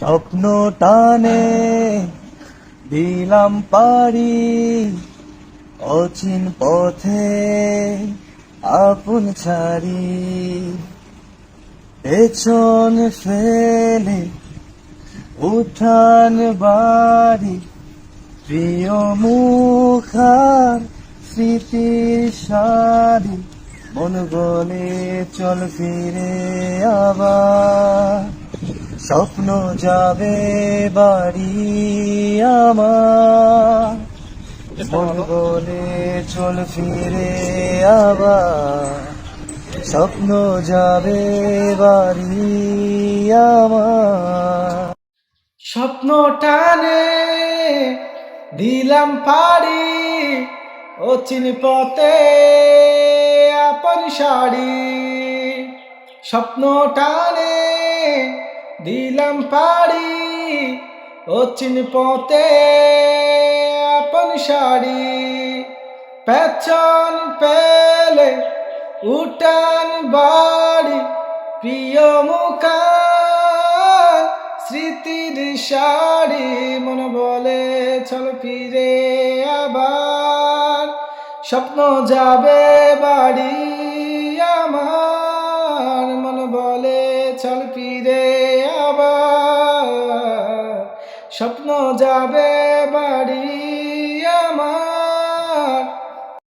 স্বপ্ন টানে দিলাম পারি অচিন পথে আপন ছাড়ি। পেছন ফেলে উঠান বাড়ি, প্রিয় মুখার স্মৃতির সারি। মন বলে চল ফিরে আবার। স্বপ্ন যাবে বাড়ি আমার। বলে চল ফিরে আবার। স্বপ্ন যাবে বাড়ি আমার। স্বপ্ন টানে দিলাম পাড়ি অচিন পথে আপন শাড়ি। স্বপ্ন টানে দিলাম পাড়ি অচিন পথে আপন শাড়ি পেছন পেলে উঠান বাড়ি, প্রিয় মুখান স্মৃতির শাড়ি মন বলে, চল ফিরে আবার। স্বপ্ন যাবে বাড়ি আমার। মন বলে, চল ফিরে স্বপ্ন যাবে বাড়ি।